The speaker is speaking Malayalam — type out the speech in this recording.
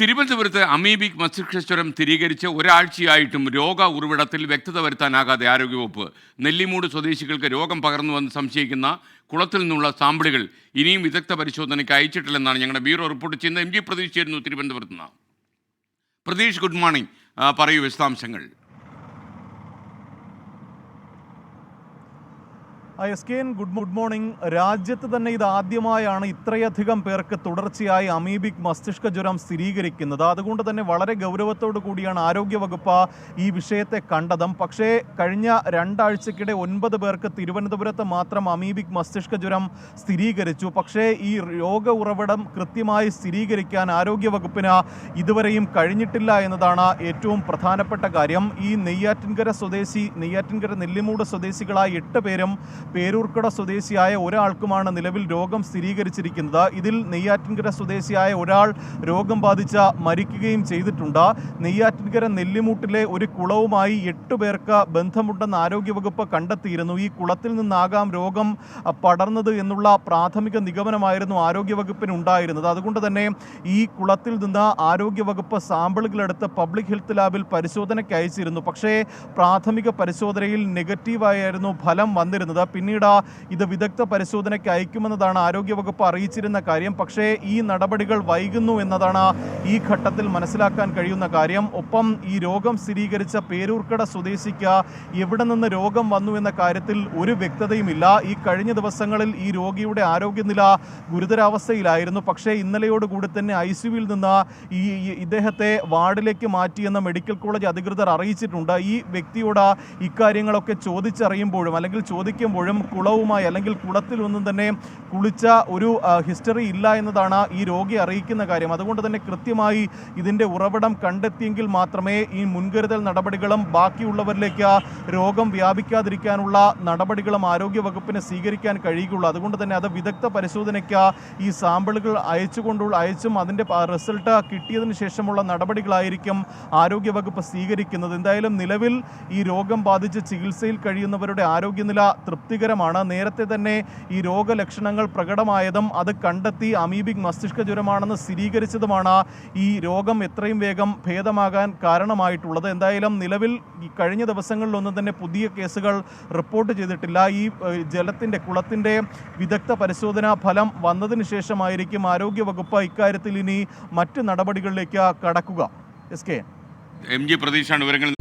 തിരുവനന്തപുരത്ത് അമീബിക് മസ്തിഷ്കജ്വരം സ്ഥിരീകരിച്ച് ഒരാഴ്ചയായിട്ടും രോഗ ഉറവിടത്തിൽ വ്യക്തത വരുത്താനാകാതെ ആരോഗ്യവകുപ്പ് നെല്ലിമൂട് സ്വദേശികൾക്ക് രോഗം പകർന്നുവെന്ന് സംശയിക്കുന്ന കുളത്തിൽ നിന്നുള്ള സാമ്പിളുകൾ ഇനിയും വിദഗ്ധ പരിശോധനയ്ക്ക് അയച്ചിട്ടില്ലെന്നാണ് ഞങ്ങളുടെ ബ്യൂറോ റിപ്പോർട്ട് ചെയ്യുന്നത്. എം ജി പ്രതീക്ഷയായിരുന്നു തിരുവനന്തപുരത്ത് നിന്ന്. Prathish good morning. പറയൂ വിശദാംശങ്ങൾ. S K N good good morning. രാജ്യത്ത് തന്നെ ഇത് ആദ്യമായാണ് ഇത്രയധികം പേർക്ക് തുടർച്ചയായി അമീബിക് മസ്തിഷ്ക ജ്വരം സ്ഥിരീകരിക്കുന്നത്. അതുകൊണ്ട് തന്നെ വളരെ ഗൗരവത്തോടു കൂടിയാണ് ആരോഗ്യവകുപ്പ് ഈ വിഷയത്തെ കണ്ടതും. പക്ഷേ കഴിഞ്ഞ രണ്ടാഴ്ചക്കിടെ ഒൻപത് പേർക്ക് തിരുവനന്തപുരത്ത് മാത്രം അമീബിക് മസ്തിഷ്ക ജ്വരം സ്ഥിരീകരിച്ചു. പക്ഷേ ഈ രോഗ ഉറവിടം കൃത്യമായി സ്ഥിരീകരിക്കാൻ ആരോഗ്യവകുപ്പിന് ഇതുവരെയും കഴിഞ്ഞിട്ടില്ല എന്നതാണ് ഏറ്റവും പ്രധാനപ്പെട്ട കാര്യം. ഈ നെയ്യാറ്റിൻകര സ്വദേശി നെയ്യാറ്റിൻകര നെല്ലിമൂട് സ്വദേശികളായ എട്ട് പേരും പേരൂർക്കട സ്വദേശിയായ ഒരാൾക്കുമാണ് നിലവിൽ രോഗം സ്ഥിരീകരിച്ചിരിക്കുന്നത്. ഇതിൽ നെയ്യാറ്റിൻകര സ്വദേശിയായ ഒരാൾ രോഗം ബാധിച്ച മരിക്കുകയും ചെയ്തിട്ടുണ്ട്. നെയ്യാറ്റിൻകര നെല്ലിമൂട്ടിലെ ഒരു കുളവുമായി എട്ട് പേർക്ക് ബന്ധമുണ്ടെന്ന് ആരോഗ്യവകുപ്പ് കണ്ടെത്തിയിരുന്നു. ഈ കുളത്തിൽ നിന്നാകാം രോഗം പടർന്നത് എന്നുള്ള പ്രാഥമിക നിഗമനമായിരുന്നു ആരോഗ്യവകുപ്പിന് ഉണ്ടായിരുന്നത്. അതുകൊണ്ട് തന്നെ ഈ കുളത്തിൽ നിന്ന് ആരോഗ്യവകുപ്പ് സാമ്പിളുകളെടുത്ത് പബ്ലിക് ഹെൽത്ത് ലാബിൽ പരിശോധനയ്ക്ക് അയച്ചിരുന്നു. പക്ഷേ പ്രാഥമിക പരിശോധനയിൽ നെഗറ്റീവായിരുന്നു ഫലം വന്നിരുന്നത്. പിന്നീട് ഇത് വിദഗ്ധ പരിശോധനയ്ക്ക് അയക്കുമെന്നതാണ് ആരോഗ്യവകുപ്പ് അറിയിച്ചിരുന്ന കാര്യം. പക്ഷേ ഈ നടപടികൾ വൈകുന്നു എന്നതാണ് ഈ ഘട്ടത്തിൽ മനസ്സിലാക്കാൻ കഴിയുന്ന കാര്യം. ഒപ്പം ഈ രോഗം സ്ഥിരീകരിച്ച പേരൂർക്കട സ്വദേശിക്ക് എവിടെ നിന്ന് രോഗം വന്നു എന്ന കാര്യത്തിൽ ഒരു വ്യക്തതയുമില്ല. ഈ കഴിഞ്ഞ ദിവസങ്ങളിൽ ഈ രോഗിയുടെ ആരോഗ്യനില ഗുരുതരാവസ്ഥയിലായിരുന്നു. പക്ഷേ ഇന്നലെയോടുകൂടി തന്നെ ഐ സിയുവിൽ നിന്ന് ഈ ഇദ്ദേഹത്തെ വാർഡിലേക്ക് മാറ്റിയെന്ന് മെഡിക്കൽ കോളേജ് അധികൃതർ അറിയിച്ചിട്ടുണ്ട്. ഈ വ്യക്തിയോട് ഇക്കാര്യങ്ങളൊക്കെ ചോദിച്ചറിയുമ്പോഴും അല്ലെങ്കിൽ ചോദിക്കുമ്പോഴും കുളവുമായി അല്ലെങ്കിൽ കുളത്തിൽ ഒന്നും തന്നെ കുളിച്ച ഒരു ഹിസ്റ്ററി ഇല്ല എന്നതാണ് ഈ രോഗി അറിയിക്കുന്ന കാര്യം. അതുകൊണ്ട് തന്നെ കൃത്യമായി ഇതിന്റെ ഉറവിടം കണ്ടെത്തിയെങ്കിൽ മാത്രമേ ഈ മുൻകരുതൽ നടപടികളും ബാക്കിയുള്ളവരിലേക്ക് രോഗം വ്യാപിക്കാതിരിക്കാനുള്ള നടപടികളും ആരോഗ്യവകുപ്പിന് സ്വീകരിക്കാൻ കഴിയുകയുള്ളൂ. അതുകൊണ്ട് തന്നെ അത് വിദഗ്ധ പരിശോധനയ്ക്ക് ഈ സാമ്പിളുകൾ അയച്ചുകൊണ്ടുള്ള അയച്ചും അതിന്റെ റിസൾട്ട് കിട്ടിയതിന് ശേഷമുള്ള നടപടികളായിരിക്കും ആരോഗ്യവകുപ്പ് സ്വീകരിക്കുന്നത്. എന്തായാലും നിലവിൽ ഈ രോഗം ബാധിച്ച് ചികിത്സയിൽ കഴിയുന്നവരുടെ ആരോഗ്യനില തൃപ്തികരമാണ് നേരത്തെ തന്നെ ഈ രോഗലക്ഷണങ്ങൾ പ്രകടമായതും അത് കണ്ടെത്തി അമീബിക് മസ്തിഷ്ക ജ്വരമാണെന്ന് സ്ഥിരീകരിച്ചതുമാണ് ഈ രോഗം എത്രയും വേഗം ഭേദമാകാൻ കാരണമായിട്ടുള്ളത്. എന്തായാലും നിലവിൽ കഴിഞ്ഞ ദിവസങ്ങളിലൊന്നും തന്നെ പുതിയ കേസുകൾ റിപ്പോർട്ട് ചെയ്തിട്ടില്ല. ഈ ജലത്തിന്റെ കുളത്തിന്റെ വിദഗ്ധ പരിശോധനാ ഫലം വന്നതിന് ശേഷമായിരിക്കും ആരോഗ്യവകുപ്പ് ഇക്കാര്യത്തിൽ ഇനി മറ്റ് നടപടികളിലേക്ക് കടക്കുക. S K. എം ജി പ്രതീക്ഷാണ് വിവരങ്ങൾ